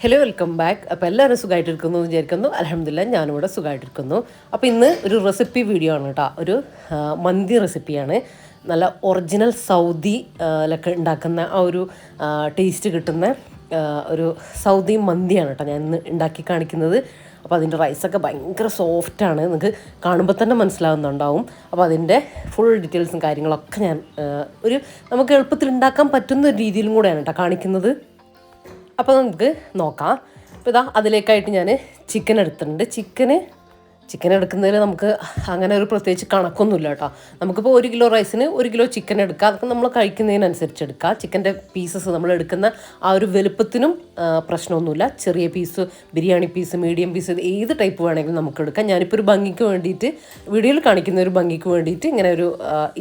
Hello welcome back അപ്പോൾ എല്ലാവരും സുഖമായിട്ടിരിക്കുന്നു എന്ന് വിചാരിക്കുന്നു. അലഹമില്ല ഞാനിവിടെ സുഖമായിട്ടിരിക്കുന്നു അപ്പോൾ ഇന്ന് ഒരു റെസിപ്പി വീഡിയോ ആണ് കേട്ടോ ഒരു മന്തി റെസിപ്പിയാണ് നല്ല ഒറിജിനൽ സൗദി ലൊക്കെ ഉണ്ടാക്കുന്ന ആ ഒരു ടേസ്റ്റ് കിട്ടുന്ന ഒരു സൗദി മന്തിയാണ് കേട്ടോ ഞാൻ ഇന്ന് ഉണ്ടാക്കി കാണിക്കുന്നത്. അപ്പോൾ അതിന്റെ റൈസൊക്കെ ഭയങ്കര സോഫ്റ്റാണ് നിങ്ങൾക്ക് കാണുമ്പോൾ തന്നെ മനസ്സിലാവുന്നുണ്ടാവും. അപ്പോൾ അതിന്റെ ഫുൾ ഡീറ്റെയിൽസും കാര്യങ്ങളൊക്കെ ഞാൻ ഒരു നമുക്ക് എളുപ്പത്തിൽ ഉണ്ടാക്കാൻ പറ്റുന്ന ഒരു രീതിയിലും കൂടെയാണ് കേട്ടോ കാണിക്കുന്നത്. അപ്പോൾ നമുക്ക് നോക്കാം. അപ്പോൾ ഇതാ അതിലേക്കായിട്ട് ഞാൻ ചിക്കൻ എടുത്തിട്ടുണ്ട്. ചിക്കന് ചിക്കൻ എടുക്കുന്നതിൽ നമുക്ക് അങ്ങനെ ഒരു പ്രത്യേകിച്ച് കണക്കൊന്നുമില്ല കേട്ടോ. നമുക്കിപ്പോൾ ഒരു കിലോ റൈസിന് ഒരു കിലോ ചിക്കൻ എടുക്കുക അതൊക്കെ നമ്മൾ കഴിക്കുന്നതിനനുസരിച്ച് എടുക്കുക ചിക്കന്റെ പീസസ് നമ്മൾ എടുക്കുന്ന ആ ഒരു വലുപ്പത്തിനും പ്രശ്നമൊന്നുമില്ല. ചെറിയ piece biryani piece medium piece ഏത് ടൈപ്പ് വേണമെങ്കിലും നമുക്ക് എടുക്കാം. ഞാനിപ്പോൾ ഒരു ഭംഗിക്ക് വേണ്ടിയിട്ട് വീഡിയോയിൽ കാണിക്കുന്ന ഒരു ഭംഗിക്ക് വേണ്ടിയിട്ട് ഇങ്ങനെ ഒരു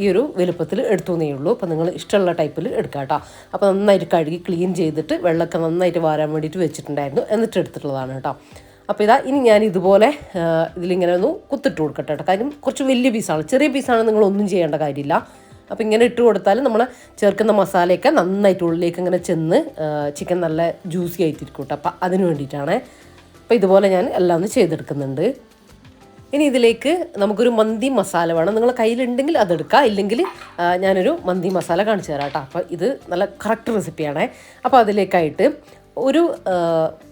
ഈ ഒരു വലുപ്പത്തിൽ എടുത്തുന്നേ ഉള്ളൂ. അപ്പോൾ നിങ്ങൾ ഇഷ്ടമുള്ള ടൈപ്പിൽ എടുക്കാം കേട്ടോ. അപ്പോൾ നന്നായിട്ട് കഴുകി ക്ലീൻ ചെയ്തിട്ട് വെള്ളമൊക്കെ നന്നായിട്ട് വാരാൻ വേണ്ടിയിട്ട് വെച്ചിട്ടുണ്ടായിരുന്നു. എന്നിട്ട് എടുത്തിട്ടുള്ളതാണ് കേട്ടോ. അപ്പോൾ ഇതാ ഇനി ഞാൻ ഇതുപോലെ ഇതിലിങ്ങനെ ഒന്ന് കുത്തിട്ട് കൊടുക്കട്ടെ കേട്ടോ. കാര്യം കുറച്ച് വലിയ പീസാണ് ചെറിയ പീസാണ് നിങ്ങൾ ഒന്നും ചെയ്യേണ്ട കാര്യമില്ല. അപ്പോൾ ഇങ്ങനെ ഇട്ട് കൊടുത്താൽ നമ്മൾ ചേർക്കുന്ന മസാലയൊക്കെ നന്നായിട്ട് ഉള്ളിലേക്ക് ഇങ്ങനെ ചെന്ന് ചിക്കൻ നല്ല ജ്യൂസി ആയിട്ടിരിക്കും കേട്ടോ. അപ്പോൾ അതിന് വേണ്ടിയിട്ടാണ്. അപ്പോൾ ഇതുപോലെ ഞാൻ എല്ലാം ഒന്ന് ചെയ്തെടുക്കുന്നുണ്ട്. ഇനി ഇതിലേക്ക് നമുക്കൊരു മന്തി മസാല വേണം. നിങ്ങൾ കയ്യിലുണ്ടെങ്കിൽ അതെടുക്കുക ഇല്ലെങ്കിൽ ഞാനൊരു മന്തി മസാല കാണിച്ചു തരാം കേട്ടോ. അപ്പോൾ ഇത് നല്ല കറക്റ്റ് റെസിപ്പിയാണേ അപ്പോൾ അതിലേക്കായിട്ട് ഒരു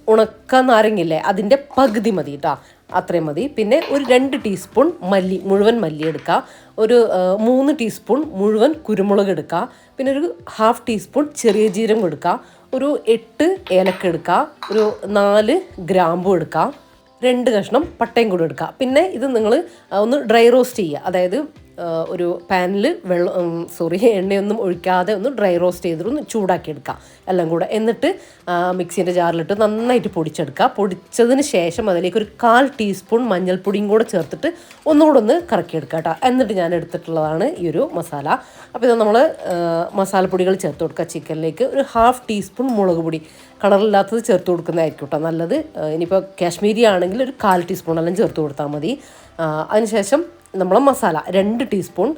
ഉണക്ക നാരങ്ങയില്ലേ അതിന്റെ പകുതി മതി കേട്ടോ അത്രയും മതി. പിന്നെ ഒരു രണ്ട് ടീസ്പൂൺ മല്ലി മുഴുവൻ മല്ലി എടുക്കുക. ഒരു മൂന്ന് ടീസ്പൂൺ മുഴുവൻ കുരുമുളക് എടുക്കുക. പിന്നെ ഒരു ഹാഫ് ടീസ്പൂൺ ചെറിയ ജീരകം എടുക്കുക. ഒരു എട്ട് ഏലക്ക എടുക്കുക. ഒരു നാല് ഗ്രാമ്പു എടുക്കുക. രണ്ട് കഷ്ണം പട്ടയും കൂടി എടുക്കുക. പിന്നെ ഇത് നിങ്ങൾ ഒന്ന് ഡ്രൈ റോസ്റ്റ് ചെയ്യുക. അതായത് ഒരു പാനിൽ വെള്ളം സോറി എണ്ണയൊന്നും ഒഴിക്കാതെ ഒന്ന് ഡ്രൈ റോസ്റ്റ് ചെയ്തിട്ട് ഒന്ന് ചൂടാക്കി എടുക്കുക. എല്ലാം കൂടെ. എന്നിട്ട് മിക്സീന്റെ ജാറിലിട്ട് നന്നായിട്ട് പൊടിച്ചെടുക്കുക. പൊടിച്ചതിന് ശേഷം അതിലേക്ക് ഒരു കാൽ ടീസ്പൂൺ മഞ്ഞൾപ്പൊടിയും കൂടെ ചേർത്തിട്ട് ഒന്നുകൂടെ ഒന്ന് കറക്കിയെടുക്കുക കേട്ടോ. എന്നിട്ട് ഞാൻ എടുത്തിട്ടുള്ളതാണ് ഈ ഒരു മസാല. അപ്പോൾ ഇത് നമ്മൾ മസാലപ്പൊടികൾ ചേർത്ത് കൊടുക്കുക. ചിക്കനിലേക്ക് ഒരു ഹാഫ് ടീസ്പൂൺ മുളക് പൊടി. കളറില്ലാത്തത് ചേർത്ത് കൊടുക്കുന്നതായിരിക്കും കേട്ടോ. നല്ലത്. ഇനിയിപ്പോൾ കാശ്മീരി ആണെങ്കിൽ ഒരു കാൽ ടീസ്പൂൺ എല്ലാം ചേർത്ത് കൊടുത്താൽ മതി. അതിനുശേഷം നമ്മൾ മസാല രണ്ട് ടീസ്പൂൺ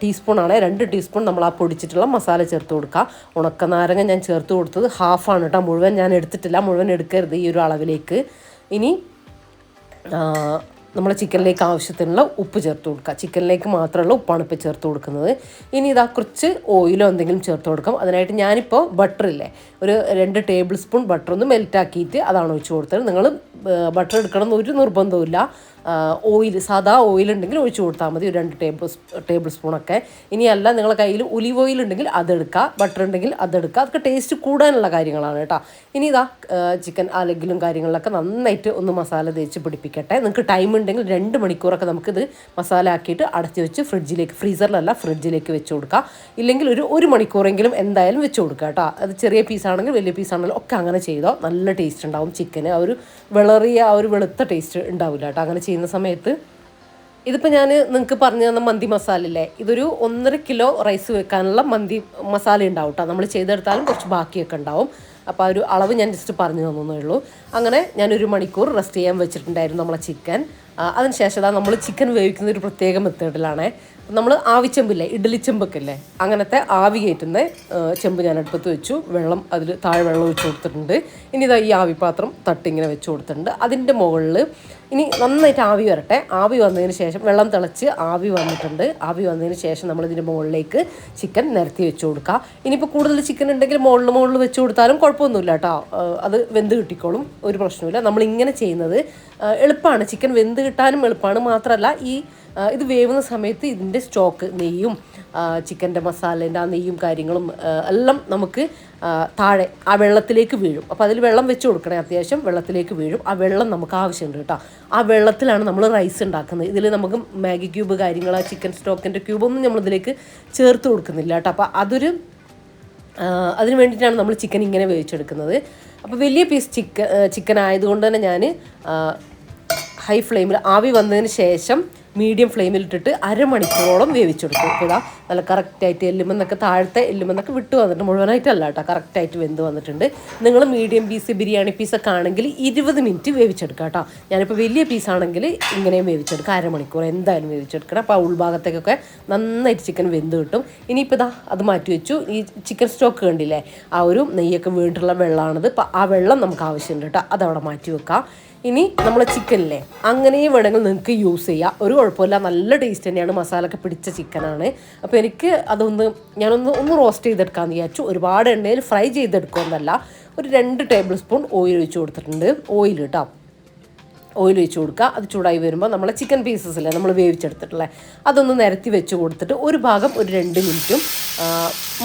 ടീസ്പൂണാണ്. രണ്ട് ടീസ്പൂൺ നമ്മൾ ആ പൊടിച്ചിട്ടുള്ള മസാല ചേർത്ത് കൊടുക്കുക ഉണക്ക നാരങ്ങ ഞാൻ ചേർത്ത് കൊടുത്തത് ഹാഫാണ് കേട്ടോ. മുഴുവൻ ഞാൻ എടുത്തിട്ടില്ല. മുഴുവൻ എടുക്കരുത് ഈ ഒരു അളവിലേക്ക്. ഇനി നമ്മൾ ചിക്കനിലേക്ക് ആവശ്യത്തിനുള്ള ഉപ്പ് ചേർത്ത് കൊടുക്കുക. ചിക്കനിലേക്ക് മാത്രമുള്ള ഉപ്പാണ് ഇപ്പോൾ ചേർത്ത് കൊടുക്കുന്നത്. ഇനി ഇതാ കുറച്ച് ഓയിലോ എന്തെങ്കിലും ചേർത്ത് കൊടുക്കാം. അതിനായിട്ട് ഞാനിപ്പോൾ ബട്ടർ ഇല്ലേ ഒരു രണ്ട് ടേബിൾ സ്പൂൺ ബട്ടർ ഒന്ന് മെൽറ്റാക്കിയിട്ട് അതാണ് ഒഴിച്ച് കൊടുത്തത്. നിങ്ങൾ ബട്ടർ എടുക്കണം എന്ന് ഒരു നിർബന്ധവുമില്ല. ഓയിൽ സാധാ ഓയിൽ ഉണ്ടെങ്കിൽ ഒഴിച്ചു കൊടുത്താൽ മതി. ഒരു രണ്ട് ടേബിൾ ടേബിൾ സ്പൂണൊക്കെ ഇനിയല്ല നിങ്ങളുടെ കയ്യിൽ ഒലിവ് ഓയിൽ ഉണ്ടെങ്കിൽ അതെടുക്കുക ബട്ടർ ഉണ്ടെങ്കിൽ അതെടുക്കുക അതൊക്കെ ടേസ്റ്റ് കൂടാനുള്ള കാര്യങ്ങളാണ് കേട്ടോ. ഇനി ഇതാ ചിക്കൻ ലെഗിലും കാര്യങ്ങളിലൊക്കെ നന്നായിട്ട് ഒന്ന് മസാല തേച്ച് പിടിപ്പിക്കട്ടെ. നിങ്ങൾക്ക് ടൈം ഉണ്ടെങ്കിൽ രണ്ട് മണിക്കൂറൊക്കെ നമുക്കിത് മസാല ആക്കിയിട്ട് അടച്ചു വെച്ച് ഫ്രിഡ്ജിലേക്ക് ഫ്രീസറിലല്ല ഫ്രിഡ്ജിലേക്ക് വെച്ച് കൊടുക്കുക ഇല്ലെങ്കിൽ ഒരു ഒരു മണിക്കൂറെങ്കിലും എന്തായാലും വെച്ച് കൊടുക്കുക കേട്ടോ. അത് ചെറിയ പീസാണെങ്കിൽ വലിയ പീസാണെങ്കിലും ഒക്കെ അങ്ങനെ ചെയ്തോ. നല്ല ടേസ്റ്റ് ഉണ്ടാവും. ചിക്കന് ആ ഒരു വിളറിയ ആ ഒരു വെളുത്ത ടേസ്റ്റ് ഉണ്ടാവില്ല കേട്ടോ. അങ്ങനെ ചെയ്യുന്ന സമയത്ത് ഇതിപ്പോൾ ഞാൻ നിങ്ങൾക്ക് പറഞ്ഞു തന്ന മന്തി മസാല ഇല്ലേ ഇതൊരു ഒന്നര കിലോ റൈസ് വെക്കാനുള്ള മന്തി മസാല ഉണ്ടാവും കേട്ടോ നമ്മൾ ചെയ്തെടുത്താലും കുറച്ച് ബാക്കിയൊക്കെ ഉണ്ടാവും. അപ്പോൾ ആ ഒരു അളവ് ഞാൻ ജസ്റ്റ് പറഞ്ഞു തന്നേ ഉള്ളൂ. അങ്ങനെ ഞാൻ ഒരു മണിക്കൂർ റെസ്റ്റ് ചെയ്യാൻ വെച്ചിട്ടുണ്ടായിരുന്നു നമ്മളെ ചിക്കൻ അതിനുശേഷം അതാ നമ്മൾ ചിക്കൻ വേവിക്കുന്ന ഒരു പ്രത്യേക മെത്തേഡിലാണേ. നമ്മൾ ആവിച്ചെമ്പില്ലേ ഇഡ്ഡലി ചെമ്പൊക്കെ അങ്ങനത്തെ ആവി കയറ്റുന്ന ചെമ്പ് ഞാൻ അടുപ്പത്ത് വെച്ചു. വെള്ളം അതിൽ താഴെ വെള്ളം ഒഴിച്ച് കൊടുത്തിട്ടുണ്ട്. ഇനി ഇതാ ഈ ആവിപാത്രം തട്ടിങ്ങനെ വെച്ച് കൊടുത്തിട്ടുണ്ട്. അതിന്റെ മുകളിൽ ഇനി നന്നായിട്ട് ആവി വരട്ടെ. ആവി വന്നതിന് ശേഷം വെള്ളം തിളച്ച് ആവി വന്നിട്ടുണ്ട്. ആവി വന്നതിന് ശേഷം നമ്മൾ ഇതിന്റെ മുകളിലേക്ക് ചിക്കൻ നിരത്തി വെച്ച് കൊടുക്കുക ഇനിയിപ്പോൾ കൂടുതൽ ചിക്കൻ ഉണ്ടെങ്കിൽ മുകളിൽ മുകളിൽ വെച്ച് കൊടുത്താലും കുഴപ്പമൊന്നുമില്ല കേട്ടോ. അത് വെന്ത് കിട്ടിക്കോളും. ഒരു പ്രശ്നമില്ല നമ്മൾ ഇങ്ങനെ ചെയ്യുന്നത് എളുപ്പമാണ്. ചിക്കൻ വെന്ത് കിട്ടാനും എളുപ്പമാണ്. മാത്രമല്ല ഈ ഇത് വേവുന്ന സമയത്ത് ഇതിന്റെ സ്റ്റോക്ക് നെയ്യും ചിക്കന്റെ മസാലേന്റെ ആ നെയ്യും കാര്യങ്ങളും എല്ലാം നമുക്ക് താഴെ ആ വെള്ളത്തിലേക്ക് വീഴും. അപ്പോൾ അതിൽ വെള്ളം വെച്ച് കൊടുക്കണേ അത്യാവശ്യം വെള്ളത്തിലേക്ക് വീഴും. ആ വെള്ളം നമുക്ക് ആവശ്യമുണ്ട് കേട്ടോ. ആ വെള്ളത്തിലാണ് നമ്മൾ റൈസ് ഉണ്ടാക്കുന്നത്. ഇതിൽ നമുക്ക് മാഗി ക്യൂബ് കാര്യങ്ങൾ ചിക്കൻ സ്റ്റോക്കിന്റെ ക്യൂബൊന്നും നമ്മളിതിലേക്ക് ചേർത്ത് കൊടുക്കുന്നില്ല കേട്ടോ. അപ്പോൾ അതൊരു അതിന് വേണ്ടിയിട്ടാണ് നമ്മൾ ചിക്കൻ ഇങ്ങനെ വേവിച്ചെടുക്കുന്നത്. അപ്പോൾ വലിയ പീസ് ചിക്കൻ ചിക്കൻ ആയതുകൊണ്ട് തന്നെ ഞാൻ ഹൈ ഫ്ലെയിമിൽ ആവി വന്നതിന് ശേഷം മീഡിയം ഫ്ലെയിമിൽ ഇട്ടിട്ട് അരമണിക്കൂറോളം വേവിച്ചെടുക്കും ഇപ്പോൾ ഇതാ നല്ല കറക്റ്റായിട്ട് എല്ലുമെന്നൊക്കെ താഴത്തെ എല്ലുമെന്നൊക്കെ വിട്ടു വന്നിട്ട് മുഴുവനായിട്ടല്ല കേട്ടോ കറക്റ്റായിട്ട് വെന്ത് വന്നിട്ടുണ്ട്. നിങ്ങൾ മീഡിയം പീസ് ബിരിയാണി പീസൊക്കെ ആണെങ്കിൽ ഇരുപത് മിനിറ്റ് വേവിച്ചെടുക്കുക കേട്ടോ. ഞാനിപ്പോൾ വലിയ പീസാണെങ്കിൽ ഇങ്ങനെയും വേവിച്ചെടുക്കുക അരമണിക്കൂർ എന്തായാലും വേവിച്ചെടുക്കണം. അപ്പോൾ ഉൾഭാഗത്തേക്കൊക്കെ നന്നായിട്ട് ചിക്കൻ വെന്ത് കിട്ടും. ഇനിയിപ്പോൾ ഇതാ അത് മാറ്റി വെച്ചു. ഈ ചിക്കൻ സ്റ്റോക്ക് കണ്ടില്ലേ ആ ഒരു നെയ്യൊക്കെ വീണ്ടുള്ള വെള്ളമാണിത്. അപ്പോൾ ആ വെള്ളം നമുക്ക് ആവശ്യമുണ്ട് കേട്ടോ. അതവിടെ മാറ്റി വെക്കാം. ഇനി നമ്മളെ ചിക്കനില്ലേ? അങ്ങനെയും വേണമെങ്കിൽ നിങ്ങൾക്ക് യൂസ് ചെയ്യാം. ഒരു കുഴപ്പമില്ല. നല്ല ടേസ്റ്റ് തന്നെയാണ്. മസാലയൊക്കെ പിടിച്ച ചിക്കനാണ്. അപ്പോൾ എനിക്ക് അതൊന്ന് ഞാനൊന്ന് ഒന്ന് റോസ്റ്റ് ചെയ്തെടുക്കാമെന്ന് വിചാരിച്ചു. ഒരുപാട് എണ്ണയിൽ ഫ്രൈ ചെയ്തെടുക്കുമെന്നല്ല ഒരു രണ്ട് ടേബിൾ സ്പൂൺ ഓയിൽ ഒഴിച്ച് കൊടുത്തിട്ടുണ്ട്. ഓയിൽ കേട്ടോ ഓയിൽ ഒഴിച്ച് കൊടുക്കുക. അത് ചൂടായി വരുമ്പോൾ നമ്മൾ ചിക്കൻ പീസസ് അല്ലേ നമ്മൾ വേവിച്ചെടുത്തിട്ടുള്ളത് അതൊന്ന് നിരത്തി വെച്ച് കൊടുത്തിട്ട് ഒരു ഭാഗം ഒരു രണ്ട് മിനിറ്റും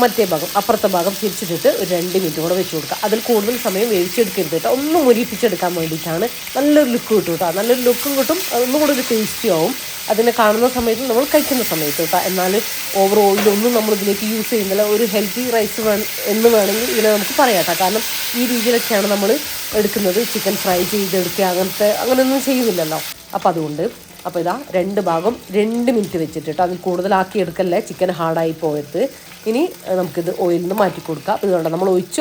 മറ്റേ ഭാഗം അപ്പുറത്തെ ഭാഗം തിരിച്ചിട്ടിട്ട് ഒരു രണ്ട് മിനിറ്റും കൂടെ വെച്ച് കൊടുക്കുക. അതിൽ കൂടുതൽ സമയം വേവിച്ചെടുക്കരുത് കേട്ടോ. ഒന്ന് മുരിപ്പിച്ചെടുക്കാൻ വേണ്ടിയിട്ടാണ് നല്ലൊരു ലുക്ക് കിട്ടും കേട്ടോ. നല്ലൊരു ലുക്കും കിട്ടും. അതൊന്നും കൂടെ ഒരു ടേസ്റ്റി ആവും. അതിനെ കാണുന്ന സമയത്ത് നമ്മൾ കഴിക്കുന്ന സമയത്ത് കേട്ടോ എന്നാൽ ഓവർ ഓയിലൊന്നും നമ്മൾ ഇതിലേക്ക് യൂസ് ചെയ്യുന്നില്ല. ഒരു ഹെൽത്തി റൈസ് വേണം എന്ന് വേണമെങ്കിൽ ഇതിനെ നമുക്ക് പറയാം കേട്ടോ കാരണം ഈ രീതിയിലൊക്കെയാണ് നമ്മൾ എടുക്കുന്നത്. ചിക്കൻ ഫ്രൈ ചെയ്തെടുക്കുക അങ്ങനത്തെ അങ്ങനെയൊന്നും ചെയ്യുന്നില്ലല്ലോ. അപ്പോൾ അതുകൊണ്ട് അപ്പോൾ ഇതാ രണ്ട് ഭാഗം രണ്ട് മിനിറ്റ് വെച്ചിട്ട് കേട്ടോ അതിൽ കൂടുതലാക്കി എടുക്കല്ലേ ചിക്കൻ ഹാർഡായി പോയത്. ഇനി നമുക്കിത് ഓയിലിൽ നിന്ന് മാറ്റി കൊടുക്കാം. ഇതുകൊണ്ട് നമ്മൾ ഒഴിച്ച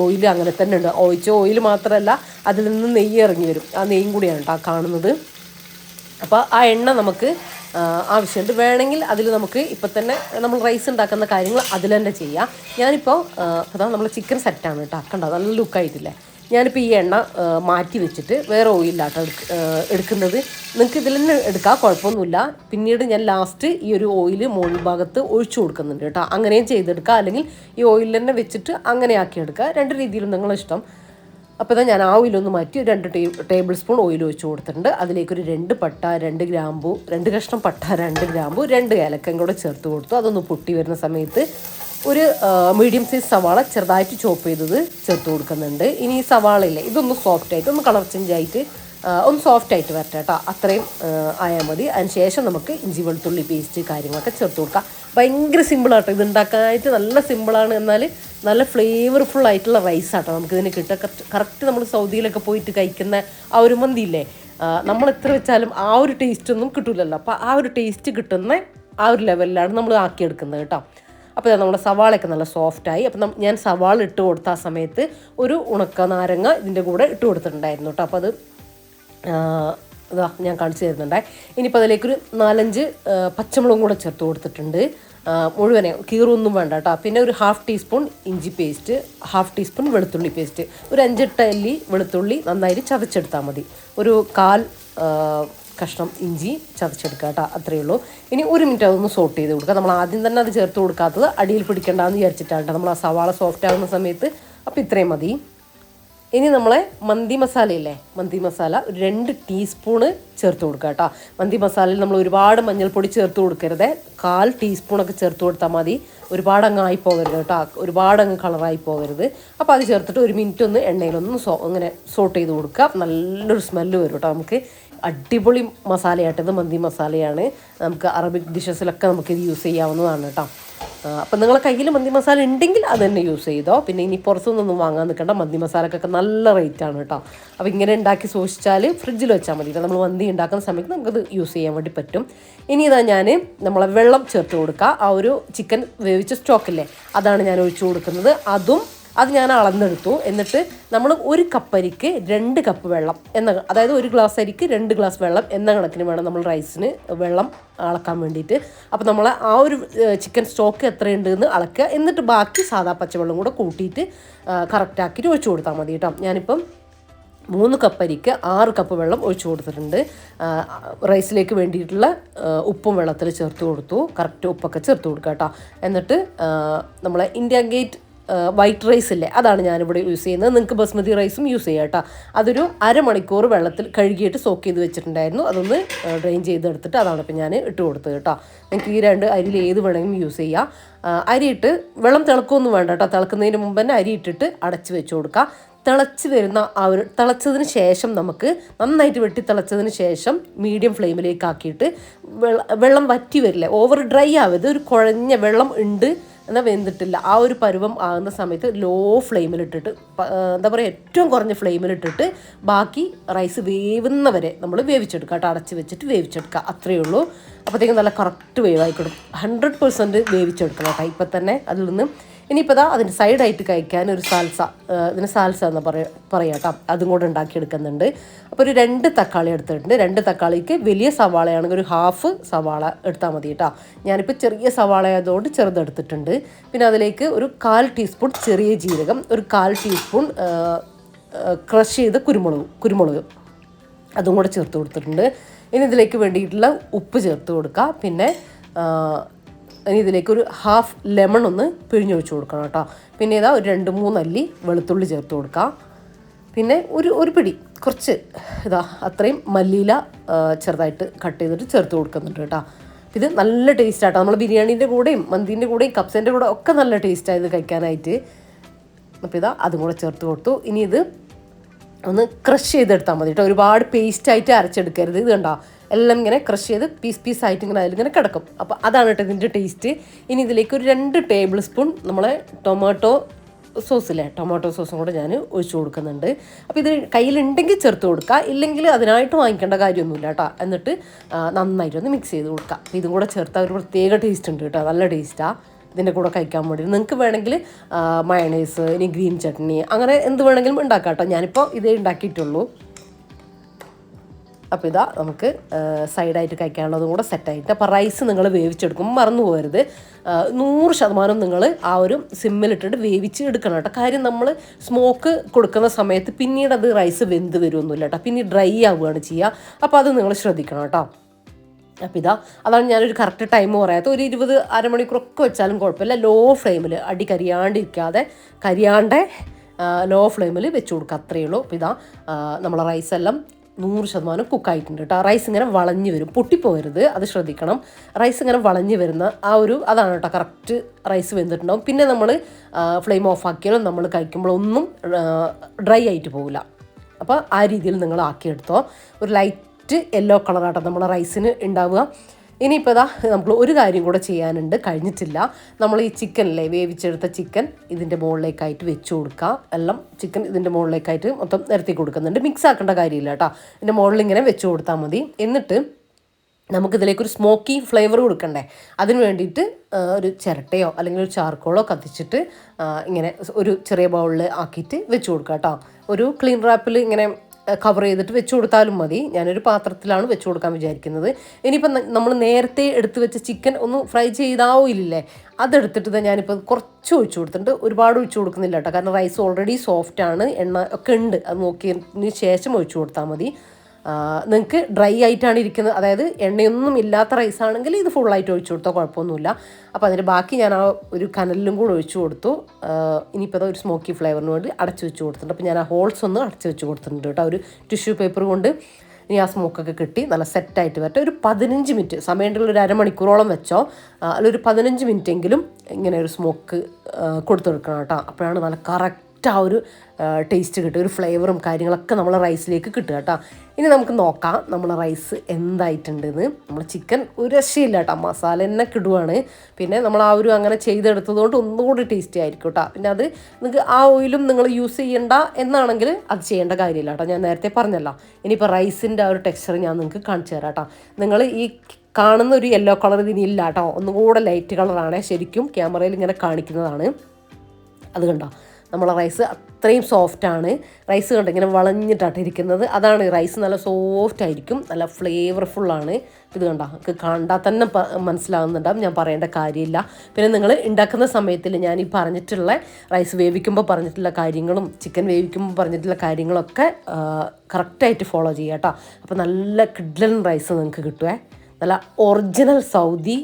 ഓയിൽ അങ്ങനെ തന്നെ ഉണ്ട്. ഒഴിച്ച ഓയിൽ മാത്രമല്ല അതിൽ നിന്ന് നെയ്യ് ഇറങ്ങി വരും. ആ നെയ്യും കൂടിയാണ് കേട്ടോ കാണുന്നത്. അപ്പോൾ ആ എണ്ണ നമുക്ക് ആവശ്യമുണ്ട്. വേണമെങ്കിൽ അതിൽ നമുക്ക് ഇപ്പം തന്നെ നമ്മൾ റൈസ് ഉണ്ടാക്കുന്ന കാര്യങ്ങൾ അതിൽ തന്നെ ചെയ്യാം. ഞാനിപ്പോൾ അതാ നമ്മൾ ചിക്കൻ സെറ്റാണ് കേട്ടോ. കണ്ടോ? നല്ല ലുക്കായിട്ടില്ലേ ഞാനിപ്പോൾ ഈ എണ്ണ മാറ്റി വെച്ചിട്ട് വേറെ ഓയിലാട്ടോ എടുക്കുന്നത്. നിങ്ങൾക്ക് ഇതിൽ തന്നെ എടുക്കാം കുഴപ്പമൊന്നുമില്ല. പിന്നീട് ഞാൻ ലാസ്റ്റ് ഈ ഒരു ഓയിൽ മുകൾ ഭാഗത്ത് ഒഴിച്ചു കൊടുക്കുന്നുണ്ട് കേട്ടോ. അങ്ങനെയും ചെയ്തെടുക്കുക അല്ലെങ്കിൽ ഈ ഓയിൽ തന്നെ വെച്ചിട്ട് അങ്ങനെ ആക്കിയെടുക്കുക രണ്ട് രീതിയിലും നിങ്ങളിഷ്ടം അപ്പോൾ ഞാൻ ആ ഓയിലൊന്ന് മാറ്റി രണ്ട് ടേ ടേബിൾ സ്പൂൺ ഓയിൽ ഒഴിച്ച് കൊടുത്തിട്ടുണ്ട്. അതിലേക്കൊരു രണ്ട് പട്ട രണ്ട് ഗ്രാമ്പു രണ്ട് കഷ്ണം പട്ട രണ്ട് ഗ്രാമ്പു രണ്ട് ഏലക്കം കൂടെ ചേർത്ത് കൊടുത്തു. അതൊന്ന് പൊട്ടി വരുന്ന സമയത്ത് ഒരു മീഡിയം സൈസ് സവാള ചെറുതായിട്ട് ചോപ്പ് ചെയ്തത് ചേർത്ത് കൊടുക്കുന്നുണ്ട്. ഇനി ഈ സവാളയില്ലേ ഇതൊന്ന് സോഫ്റ്റ് ആയിട്ട് ഒന്ന് കളർ ചേഞ്ച് ആയിട്ട് ഒന്ന് സോഫ്റ്റ് ആയിട്ട് വരട്ടെ കേട്ടോ അത്രയും ആയാൽ മതി. അതിന് ശേഷം നമുക്ക് ഇഞ്ചി വെളുത്തുള്ളി പേസ്റ്റ് കാര്യങ്ങളൊക്കെ ചേർത്ത് കൊടുക്കാം. ഭയങ്കര സിമ്പിളാട്ടോ ഇത് ഉണ്ടാക്കാനായിട്ട് നല്ല സിമ്പിളാണ് എന്നാൽ നല്ല ഫ്ലേവർഫുൾ ആയിട്ടുള്ള റൈസ് ആട്ടോ നമുക്ക് ഇതിന് കിട്ടുക. കറക്റ്റ് നമ്മൾ സൗദിയിലൊക്കെ പോയിട്ട് കഴിക്കുന്ന ആ ഒരു മന്തിയില്ലേ? നമ്മൾ എത്ര വെച്ചാലും ആ ഒരു ടേസ്റ്റ് ഒന്നും കിട്ടില്ലല്ലോ അപ്പോൾ ആ ഒരു ടേസ്റ്റ് കിട്ടുന്ന ആ ഒരു ലെവലിലാണ് നമ്മൾ ആക്കിയെടുക്കുന്നത് കേട്ടോ. അപ്പോൾ നമ്മുടെ സവാളയൊക്കെ നല്ല സോഫ്റ്റായി അപ്പം ഞാൻ സവാള ഇട്ട് കൊടുത്ത ആ സമയത്ത് ഒരു ഉണക്ക നാരങ്ങ ഇതിന്റെ കൂടെ ഇട്ട് കൊടുത്തിട്ടുണ്ടായിരുന്നു കേട്ടോ. അപ്പോൾ അത് ഇതാ ഞാൻ കാണിച്ചു തരുന്നുണ്ടേ. ഇനിയിപ്പോൾ അതിലേക്കൊരു നാലഞ്ച് പച്ചമുളകും കൂടെ ചേർത്ത് കൊടുത്തിട്ടുണ്ട്. മുഴുവനെ കീറൊന്നും വേണ്ട കേട്ടോ. പിന്നെ ഒരു ഹാഫ് ടീസ്പൂൺ ഇഞ്ചി പേസ്റ്റ് ഹാഫ് ടീസ്പൂൺ വെളുത്തുള്ളി പേസ്റ്റ് ഒരു അഞ്ചെട്ട് അല്ലി വെളുത്തുള്ളി നന്നായിട്ട് ചതച്ചെടുത്താൽ മതി. ഒരു കാൽ കഷ്ണം ഇഞ്ചി ചതച്ചെടുക്കുക കേട്ടോ അത്രയേ ഉള്ളൂ. ഇനി ഒരു മിനിറ്റ് അതൊന്ന് സോട്ട് ചെയ്ത് കൊടുക്കുക. നമ്മൾ ആദ്യം തന്നെ അത് ചേർത്ത് കൊടുക്കാത്തത് അടിയിൽ പിടിക്കേണ്ടെന്ന് വിചാരിച്ചിട്ടാണ് നമ്മൾ ആ സവാള സോഫ്റ്റ് ആകുന്ന സമയത്ത് അപ്പോൾ ഇത്രയും മതി. ഇനി നമ്മളെ മന്തി മസാലയില്ലേ മന്തി മസാല ഒരു രണ്ട് ടീസ്പൂണ് ചേർത്ത് കൊടുക്കുക കേട്ടോ. മന്തി മസാലയിൽ നമ്മൾ ഒരുപാട് മഞ്ഞൾപ്പൊടി ചേർത്ത് കൊടുക്കരുത്. കാൽ ടീസ്പൂണൊക്കെ ചേർത്ത് കൊടുത്താൽ മതി. ഒരുപാട് അങ്ങ് ആയി പോകരുത് കേട്ടോ. ഒരുപാട് അങ്ങ് കളറായി പോകരുത്. അപ്പോൾ അത് ചേർത്തിട്ട് ഒരു മിനിറ്റ് ഒന്ന് എണ്ണയിലൊന്ന് സോ അങ്ങനെ സോട്ട് ചെയ്ത് കൊടുക്കുക. നല്ലൊരു സ്മെല്ല് വരും കേട്ടോ നമുക്ക്. അടിപൊളി മസാലയായിട്ടത് മന്തി മസാലയാണ്. നമുക്ക് അറബിക് ഡിഷസിലൊക്കെ നമുക്ക് ഇത് യൂസ് ചെയ്യാവുന്നതാണ് കേട്ടോ. അപ്പം നിങ്ങളെ കയ്യിൽ മന്തി മസാല ഉണ്ടെങ്കിൽ അത് തന്നെ യൂസ് ചെയ്തോ. പിന്നെ ഇനി പുറത്തുനിന്നൊന്നും വാങ്ങാൻ നിൽക്കണ്ട. മന്തി മസാലക്കൊക്കെ നല്ല റേറ്റ് ആണ് കേട്ടോ. അപ്പോൾ ഇങ്ങനെ ഉണ്ടാക്കി സൂക്ഷിച്ചാൽ ഫ്രിഡ്ജിൽ വെച്ചാൽ മതി. നമ്മൾ മന്തി ഉണ്ടാക്കുന്ന സമയത്ത് നമുക്കത് യൂസ് ചെയ്യാൻ വേണ്ടി പറ്റും. ഇനി ഇതാ ഞാൻ നമ്മളെ വെള്ളം ചേർത്ത് കൊടുക്കുക. ആ ഒരു ചിക്കൻ വേവിച്ച സ്റ്റോക്കില്ലേ അതാണ് ഞാൻ ഒഴിച്ചു കൊടുക്കുന്നത്. അതും അത് ഞാൻ അളന്നെടുത്തു. എന്നിട്ട് നമ്മൾ ഒരു കപ്പ് അരിക്ക് രണ്ട് കപ്പ് വെള്ളം എന്ന അതായത് ഒരു ഗ്ലാസ് അരിക്ക് രണ്ട് ഗ്ലാസ് വെള്ളം എന്ന കണക്കിന് വേണം നമ്മൾ റൈസിന് വെള്ളം അളക്കാൻ വേണ്ടിയിട്ട്. അപ്പോൾ നമ്മൾ ആ ഒരു ചിക്കൻ സ്റ്റോക്ക് എത്രയുണ്ട് എന്ന് അളക്കുക. എന്നിട്ട് ബാക്കി സാധാ പച്ചവെള്ളം കൂടെ കൂട്ടിയിട്ട് കറക്റ്റാക്കിയിട്ട് ഒഴിച്ചു കൊടുത്താൽ മതി കേട്ടോ. ഞാനിപ്പം മൂന്ന് കപ്പ് അരിക്ക് ആറ് കപ്പ് വെള്ളം ഒഴിച്ചു കൊടുത്തിട്ടുണ്ട്. റൈസിലേക്ക് വേണ്ടിയിട്ടുള്ള ഉപ്പും വെള്ളത്തിൽ ചേർത്ത് കൊടുത്തു. കറക്റ്റ് ഉപ്പൊക്കെ ചേർത്ത് കൊടുക്കുക കേട്ടോ. എന്നിട്ട് നമ്മളെ ഇന്ത്യ ഗേറ്റ് വൈറ്റ് റൈസ് ഇല്ലേ? അതാണ് ഞാനിവിടെ യൂസ് ചെയ്യുന്നത്. നിങ്ങൾക്ക് ബസ്മതി റൈസും യൂസ് ചെയ്യാം കേട്ടോ അതൊരു അരമണിക്കൂർ വെള്ളത്തിൽ കഴുകിയിട്ട് സോക്ക് ചെയ്ത് വെച്ചിട്ടുണ്ടായിരുന്നു. അതൊന്ന് ഡ്രെയിൻ ചെയ്തെടുത്തിട്ട് അതാണ് ഇപ്പം ഞാൻ ഇട്ട് കൊടുത്തത് കേട്ടോ നിങ്ങൾക്ക് ഈ രണ്ട് അരിയിൽ ഏത് വേണമെങ്കിലും യൂസ് ചെയ്യാം. അരിയിട്ട് വെള്ളം തിളക്കൊന്നും വേണ്ട കേട്ടോ തിളക്കുന്നതിന് മുമ്പ് തന്നെ അരി ഇട്ടിട്ട് അടച്ച് വെച്ച് കൊടുക്കുക തിളച്ച് വരുന്ന ആ ഒരു തിളച്ചതിന് ശേഷം നമുക്ക് നന്നായിട്ട് വെട്ടി തിളച്ചതിന് ശേഷം മീഡിയം ഫ്ലെയിമിലേക്ക് ആക്കിയിട്ട് വെള്ളം വറ്റി വരില്ലേ? ഓവർ ഡ്രൈ ആവരുത്. ഒരു കുഴഞ്ഞ വെള്ളം ഉണ്ട്. എന്നാൽ വെന്തിട്ടില്ല. ആ ഒരു പരുവം ആകുന്ന സമയത്ത് ലോ ഫ്ലെയിമിലിട്ടിട്ട് എന്താ പറയുക ഏറ്റവും കുറഞ്ഞ ഫ്ലെയിമിലിട്ടിട്ട് ബാക്കി റൈസ് വേവുന്നവരെ നമ്മൾ വേവിച്ചെടുക്കുക കേട്ടോ. അടച്ച് വെച്ചിട്ട് വേവിച്ചെടുക്കുക. അത്രയേ ഉള്ളൂ. അപ്പോഴത്തേക്കും നല്ല കറക്റ്റ് വേവായിക്കിടും. ഹൺഡ്രഡ് പെർസെന്റ് വേവിച്ചെടുക്കണം കേട്ടോ. ഇപ്പം തന്നെ അതിൽ നിന്ന് ഇനിയിപ്പോൾ ഇതാ അതിന് സൈഡായിട്ട് കഴിക്കാൻ ഒരു സാൽസ ഇതിന് സാൽസ എന്ന് പറയാം പറയാം കേട്ടോ. അതും കൂടെ ഉണ്ടാക്കിയെടുക്കുന്നുണ്ട്. അപ്പോൾ ഒരു രണ്ട് തക്കാളി എടുത്തിട്ടുണ്ട്. രണ്ട് തക്കാളിക്ക് വലിയ സവാളയാണെങ്കിൽ ഒരു ഹാഫ് സവാള എടുത്താൽ മതി കേട്ടോ. ഞാനിപ്പോൾ ചെറിയ സവാള ആയതുകൊണ്ട് ചെറുതെടുത്തിട്ടുണ്ട് പിന്നെ അതിലേക്ക് ഒരു കാൽ ടീസ്പൂൺ ചെറിയ ജീരകം ഒരു കാൽ ടീസ്പൂൺ ക്രഷ് ചെയ്ത കുരുമുളക് കുരുമുളക്. അതും കൂടെ ചേർത്ത് കൊടുത്തിട്ടുണ്ട്. ഇനി ഇതിലേക്ക് വേണ്ടിയിട്ടുള്ള ഉപ്പ് ചേർത്ത് കൊടുക്കുക പിന്നെ ഇനി ഇതിലേക്ക് ഒരു ഹാഫ് ലെമൺ ഒന്ന് പിഴിഞ്ഞൊഴിച്ച് കൊടുക്കണം കേട്ടോ. പിന്നെ ഇതാ ഒരു രണ്ട് മൂന്ന് അല്ലി വെളുത്തുള്ളി ചേർത്ത് കൊടുക്കാം. പിന്നെ ഒരു ഒരു പിടി കുറച്ച് ഇതാ അത്രയും മല്ലിയില ചെറുതായിട്ട് കട്ട് ചെയ്തിട്ട് ചേർത്ത് കൊടുക്കുന്നുണ്ട് കേട്ടോ. ഇത് നല്ല ടേസ്റ്റ് ആട്ടോ. നമ്മൾ ബിരിയാണീന്റെ കൂടെയും മന്തിന്റെ കൂടെയും കപ്സേന്റെ കൂടെ ഒക്കെ നല്ല ടേസ്റ്റ് ഇത് കഴിക്കാനായിട്ട്. അപ്പോൾ ഇതാ അതും കൂടെ ചേർത്ത് കൊടുത്തു. ഇനി ഇത് ഒന്ന് ക്രഷ് ചെയ്തെടുത്താൽ മതി കേട്ടോ. ഒരുപാട് പേസ്റ്റ് ആയിട്ട് അരച്ചെടുക്കരുത്. ഇത് കണ്ടോ? എല്ലാം ഇങ്ങനെ ക്രഷ് ചെയ്ത് പീസ് പീസ് ആയിട്ട് ഇങ്ങനെ അതിലിങ്ങനെ കിടക്കും. അപ്പോൾ അതാണ് കേട്ടോ ഇതിന്റെ ടേസ്റ്റ് ഇനി ഇതിലേക്ക് ഒരു രണ്ട് ടേബിൾ സ്പൂൺ നമ്മളെ ടൊമാറ്റോ സോസിലേ ടൊമാറ്റോ സോസും കൂടെ ഞാൻ ഒഴിച്ചു കൊടുക്കുന്നുണ്ട്. അപ്പോൾ ഇത് കയ്യിലുണ്ടെങ്കിൽ ചേർത്ത് കൊടുക്കുക ഇല്ലെങ്കിൽ അതിനായിട്ട് വാങ്ങിക്കേണ്ട കാര്യമൊന്നുമില്ല കേട്ടോ എന്നിട്ട് നന്നായിട്ടൊന്ന് മിക്സ് ചെയ്ത് കൊടുക്കുക. അപ്പോൾ ഇതും കൂടെ ചേർത്താൽ ഒരു പ്രത്യേക ടേസ്റ്റ് ഉണ്ട് കേട്ടോ നല്ല ടേസ്റ്റാണ് ഇതിന്റെ കൂടെ കഴിക്കാൻ വേണ്ടി. നിങ്ങൾക്ക് വേണമെങ്കിൽ മയണൈസ് ഇനി ഗ്രീൻ ചട്നി അങ്ങനെ എന്ത് വേണമെങ്കിലും ഉണ്ടാക്കാം കേട്ടോ ഞാനിപ്പോൾ ഇതേ ഉണ്ടാക്കിയിട്ടുള്ളൂ. അപ്പോൾ ഇതാ നമുക്ക് സൈഡായിട്ട് കഴിക്കാനുള്ളതും കൂടെ സെറ്റായിട്ട്. അപ്പോൾ റൈസ് നിങ്ങൾ വേവിച്ചെടുക്കും. മറന്നു പോകരുത്. നൂറ് ശതമാനം നിങ്ങൾ ആ ഒരു സിമ്മിലിട്ടിട്ട് വേവിച്ച് എടുക്കണം കേട്ടോ. കാര്യം നമ്മൾ സ്മോക്ക് കൊടുക്കുന്ന സമയത്ത് പിന്നീട് അത് റൈസ് വെന്ത് വരുമൊന്നുമില്ല കേട്ടോ. പിന്നെ ഡ്രൈ ആവുകയാണ് ചെയ്യുക. അപ്പോൾ അത് നിങ്ങൾ ശ്രദ്ധിക്കണം കേട്ടോ. അപ്പോൾ ഇതാ അതാണ് ഞാനൊരു കറക്റ്റ് ടൈം പറയാത്ത ഒരു ഇരുപത് അരമണിക്കൂറൊക്കെ വെച്ചാലും കുഴപ്പമില്ല. ലോ ഫ്ലെയിമിൽ അടി കരിയാണ്ടിരിക്കാതെ കരിയാണ്ടേ ലോ ഫ്ലെയിമിൽ വെച്ച് കൊടുക്കുക. അത്രയേ ഉള്ളൂ. അപ്പോൾ ഇതാ നമ്മളെ റൈസ് എല്ലാം നൂറ് ശതമാനം കുക്കായിട്ടുണ്ട് കേട്ടോ. റൈസ് ഇങ്ങനെ വളഞ്ഞു വരും. പൊട്ടിപ്പോകരുത്. അത് ശ്രദ്ധിക്കണം. റൈസ് ഇങ്ങനെ വളഞ്ഞു വരുന്ന ആ ഒരു അതാണ് കേട്ടോ. കറക്റ്റ് റൈസ് വെന്തിട്ടുണ്ടാവും. പിന്നെ നമ്മൾ ഫ്ലെയിം ഓഫ് ആക്കിയാലും നമ്മൾ കഴിക്കുമ്പോഴൊന്നും ഡ്രൈ ആയിട്ട് പോകില്ല അപ്പോൾ ആ രീതിയിൽ നിങ്ങൾ ആക്കിയെടുത്തോ. ഒരു ലൈറ്റ് യെല്ലോ കളറാട്ടോ നമ്മളെ റൈസിന് ഉണ്ടാവുക. ഇനിയിപ്പോൾ ഇതാ നമ്മൾ ഒരു കാര്യം കൂടെ ചെയ്യാനുണ്ട്. കഴിഞ്ഞിട്ടില്ല. നമ്മൾ ഈ ചിക്കനിലെ വേവിച്ചെടുത്ത ചിക്കൻ ഇതിന്റെ മുകളിലേക്കായിട്ട് വെച്ച് കൊടുക്കുക എല്ലാം ചിക്കൻ ഇതിന്റെ മുകളിലേക്കായിട്ട് മൊത്തം നിരത്തി കൊടുക്കുന്നുണ്ട്. മിക്സ് ആക്കേണ്ട കാര്യമില്ല കേട്ടോ. ഇതിന്റെ മുകളിൽ ഇങ്ങനെ വെച്ച് കൊടുത്താൽ മതി. എന്നിട്ട് നമുക്കിതിലേക്ക് ഒരു സ്മോക്കി ഫ്ലേവർ കൊടുക്കണ്ടേ? അതിന് വേണ്ടിയിട്ട് ഒരു ചിരട്ടയോ അല്ലെങ്കിൽ ഒരു ചാർക്കോളോ കത്തിച്ചിട്ട് ഇങ്ങനെ ഒരു ചെറിയ ബൗളിൽ ആക്കിയിട്ട് വെച്ച് കൊടുക്കുക കേട്ടോ. ഒരു ക്ലീൻ റാപ്പിൽ ഇങ്ങനെ കവർ ചെയ്തിട്ട് വെച്ചു കൊടുത്താലും മതി. ഞാനൊരു പാത്രത്തിലാണ് വെച്ചു കൊടുക്കാൻ വിചാരിക്കുന്നത്. ഇനിയിപ്പം നമ്മൾ നേരത്തെ എടുത്തു വെച്ച ചിക്കൻ ഒന്ന് ഫ്രൈ ചെയ്താവോ ഇല്ലേ? അതെടുത്തിട്ട് തന്നെ ഞാനിപ്പോൾ കുറച്ച് ഒഴിച്ചു കൊടുത്തിട്ടുണ്ട്. ഒരുപാട് ഒഴിച്ചു കൊടുക്കുന്നില്ല കേട്ടോ. കാരണം റൈസ് ഓൾറെഡി സോഫ്റ്റ് ആണ്. എണ്ണ ഒക്കെ ഉണ്ട്. അത് നോക്കിയതിന് ശേഷം ഒഴിച്ചു കൊടുത്താൽ മതി. നിങ്ങൾക്ക് ഡ്രൈ ആയിട്ടാണ് ഇരിക്കുന്നത്. അതായത് എണ്ണയൊന്നും ഇല്ലാത്ത റൈസ് ആണെങ്കിൽ ഇത് ഫുള്ളായിട്ട് ഒഴിച്ചു കൊടുത്താൽ കുഴപ്പമൊന്നുമില്ല. അപ്പോൾ അതിന്റെ ബാക്കി ഞാൻ ആ ഒരു കനലിലും കൂടെ ഒഴിച്ചു കൊടുത്തു. ഇനിയിപ്പോൾ ഒരു സ്മോക്കി ഫ്ലേവറിന് വേണ്ടി അടച്ചു വെച്ച് കൊടുത്തിട്ടുണ്ട്. അപ്പോൾ ഞാൻ ആ ഹോൾസ് ഒന്ന് അടച്ചു വെച്ച് കൊടുത്തിട്ടുണ്ട് കേട്ടോ. ഒരു ടിഷ്യൂ പേപ്പർ കൊണ്ട് ഇനി ആ സ്മോക്കൊക്കെ കിട്ടി. നല്ല സെറ്റായിട്ട് വരട്ടെ. ഒരു പതിനഞ്ച് മിനിറ്റ് സമയമുണ്ടെങ്കിൽ ഒരു അരമണിക്കൂറോളം വെച്ചോ. അല്ലൊരു പതിനഞ്ച് മിനിറ്റ് എങ്കിലും ഇങ്ങനെ ഒരു സ്മോക്ക് കൊടുത്തു കൊടുക്കണം കേട്ടോ. അപ്പോഴാണ് നല്ല കറക്റ്റ് ആ ഒരു ടേസ്റ്റ് കിട്ടും. ഒരു ഫ്ലേവറും കാര്യങ്ങളൊക്കെ നമ്മളെ റൈസിലേക്ക് കിട്ടുക കേട്ടോ. ഇനി നമുക്ക് നോക്കാം നമ്മളെ റൈസ് എന്തായിട്ടുണ്ടെന്ന് നമ്മൾ ചിക്കൻ ഒരു രക്ഷയില്ല കേട്ടോ. മസാല തന്നെ കിടുവാണ്. പിന്നെ നമ്മൾ ആ ഒരു അങ്ങനെ ചെയ്തെടുത്തതുകൊണ്ട് ഒന്നുകൂടി ടേസ്റ്റി ആയിരിക്കും കേട്ടോ. പിന്നെ അത് നിങ്ങൾക്ക് ആ ഓയിലും നിങ്ങൾ യൂസ് ചെയ്യേണ്ട എന്നാണെങ്കിൽ അത് ചെയ്യേണ്ട കാര്യമില്ല കേട്ടോ. ഞാൻ നേരത്തെ പറഞ്ഞല്ലോ. ഇനിയിപ്പോൾ റൈസിന്റെ ആ ഒരു ടെക്സ്ചർ ഞാൻ നിങ്ങൾക്ക് കാണിച്ചു തരാം കേട്ടോ. നിങ്ങൾ ഈ കാണുന്ന ഒരു യെല്ലോ കളർ ഇതിനില്ല കേട്ടോ. ഒന്നുകൂടെ ലൈറ്റ് കളറാണ് ശരിക്കും ക്യാമറയിൽ ഇങ്ങനെ കാണിക്കുന്നതാണ്. അത് കണ്ടോ? നമ്മളെ റൈസ് അത്രയും സോഫ്റ്റാണ് റൈസ് കണ്ട് ഇങ്ങനെ വളഞ്ഞിട്ടാണ് ഇരിക്കുന്നത്. അതാണ് റൈസ് നല്ല സോഫ്റ്റ് ആയിരിക്കും നല്ല ഫ്ലേവർഫുള്ളാണ് ഇത് കണ്ടോ കണ്ടാൽ തന്നെ മനസ്സിലാകുന്നുണ്ടാവും ഞാൻ പറയേണ്ട കാര്യമില്ല. പിന്നെ നിങ്ങൾ ഉണ്ടാക്കുന്ന സമയത്തിൽ ഞാൻ ഈ പറഞ്ഞിട്ടുള്ള റൈസ് വേവിക്കുമ്പോൾ പറഞ്ഞിട്ടുള്ള കാര്യങ്ങളും ചിക്കൻ വേവിക്കുമ്പോൾ പറഞ്ഞിട്ടുള്ള കാര്യങ്ങളൊക്കെ കറക്റ്റായിട്ട് ഫോളോ ചെയ്യുക കേട്ടോ അപ്പോൾ നല്ല കിഡ്ലൻ റൈസ് നിങ്ങൾക്ക് കിട്ടുമേ നല്ല ഒറിജിനൽ സൗദി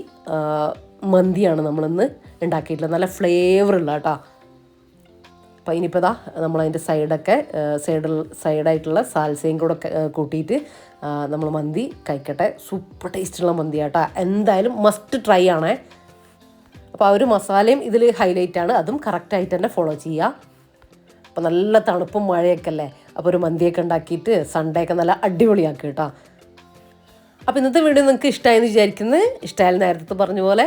മന്തിയാണ് നമ്മളിന്ന് ഉണ്ടാക്കിയിട്ടുള്ളത് നല്ല ഫ്ലേവറുള്ള കേട്ടോ അപ്പോൾ ഇനിയിപ്പോൾ ഇതാ നമ്മളതിന്റെ സൈഡൊക്കെ സൈഡിൽ സൈഡായിട്ടുള്ള സാൽസയും കൂടെ കൂട്ടിയിട്ട് നമ്മൾ മന്തി കഴിക്കട്ടെ. സൂപ്പർ ടേസ്റ്റുള്ള മന്തി ആട്ടോ എന്തായാലും മസ്റ്റ് ട്രൈ ആണേ. അപ്പോൾ ആ ഒരു മസാലയും ഇതിൽ ഹൈലൈറ്റ് ആണ്. അതും കറക്റ്റായിട്ട് തന്നെ ഫോളോ ചെയ്യുക അപ്പോൾ നല്ല തണുപ്പും മഴയൊക്കെ അല്ലേ? അപ്പോൾ ഒരു മന്തിയൊക്കെ ഉണ്ടാക്കിയിട്ട് സൺഡേ ഒക്കെ നല്ല അടിപൊളിയാക്കി കേട്ടോ. അപ്പോൾ ഇന്നത്തെ വീഡിയോ നിങ്ങൾക്ക് ഇഷ്ടമായെന്ന് വിചാരിക്കുന്നത് ഇഷ്ടമായാലും നേരത്തെ പറഞ്ഞ പോലെ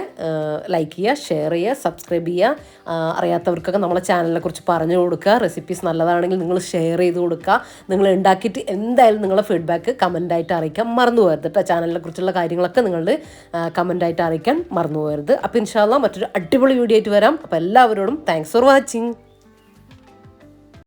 ലൈക്ക് ചെയ്യുക ഷെയർ ചെയ്യുക സബ്സ്ക്രൈബ് ചെയ്യുക. അറിയാത്തവർക്കൊക്കെ നമ്മളെ ചാനലിനെ കുറിച്ച് പറഞ്ഞു കൊടുക്കുക. റെസിപ്പീസ് നല്ലതാണെങ്കിൽ നിങ്ങൾ ഷെയർ ചെയ്ത് കൊടുക്കുക. നിങ്ങൾ ഉണ്ടാക്കിയിട്ട് എന്തായാലും നിങ്ങളുടെ ഫീഡ്ബാക്ക് കമന്റായിട്ട് അറിയിക്കാൻ മറന്നു പോകരുത് കേട്ടോ ചാനലിനെ കുറിച്ചുള്ള കാര്യങ്ങളൊക്കെ നിങ്ങൾ കമന്റായിട്ട് അറിയിക്കാൻ മറന്നു പോകരുത്. അപ്പോൾ ഇൻഷാല്ല മറ്റൊരു അടിപൊളി വീഡിയോ ആയിട്ട് വരാം. അപ്പോൾ എല്ലാവരോടും താങ്ക്സ് ഫോർ വാച്ചിങ്